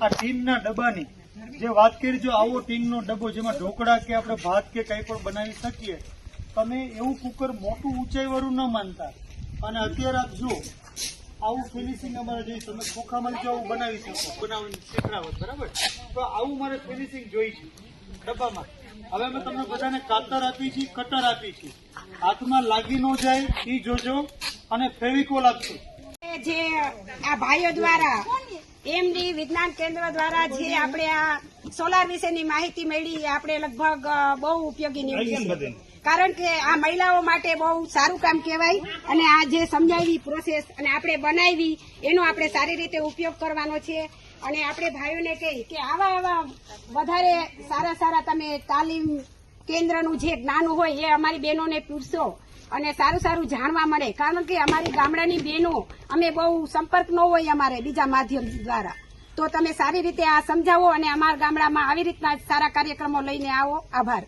આ ટીનના ડબ્બાની. જે વાત કરી, જો આવો ટીનનો ડબ્બો જેમાં ઢોકળા કે આપણે ભાત કે કંઈ પણ બનાવી શકીએ, તમે એવું કુકર મોટું ઊંચાઈવાળું ન માનતા. અને અત્યારે આપ જુઓ, આવું ફિનિશિંગ અમારે જોઈએ તમે ખોખામાં જો આવું બનાવી શકો બનાવીને શીખડાવો બરાબર? તો આવું મારે ફિનિશિંગ જોઈ છે, ડબ્બામાં. હવે અમે તમને બધાને કાતર આપી છે કટર આપી છે હાથમાં લાગી ન જાય એ જોજો, અને ફેવિકોલ આપશું જે આ ભાઈઓ દ્વારા એમડી વિજ્ઞાન કેન્દ્ર દ્વારા જે આપણે આ સોલાર વિશેની માહિતી મળી આપણે લગભગ બહુ ઉપયોગી નીવડી કારણ કે આ મહિલાઓ માટે બહુ સારું કામ કહેવાય અને આ જે સમજાવી પ્રોસેસ અને આપણે બનાવી એનો આપણે સારી રીતે ઉપયોગ કરવાનો છે. અને આપણે ભાઈઓને કહી કે આવા આવા વધારે સારા સારા તમે તાલીમ કેન્દ્રનું જે જ્ઞાન હોય એ અમારી બહેનોને પૂછશો. અને સારું સારું જાણવા મળે. કારણ કે અમારી ગામડાની બહેનો, અમે બહુ સંપર્ક ન હોય અમારે બીજા માધ્યમ દ્વારા. તો તમે સારી રીતે આ સમજાવો અને અમારા ગામડામાં આવી રીતના સારા કાર્યક્રમો લઈને આવો. આભાર.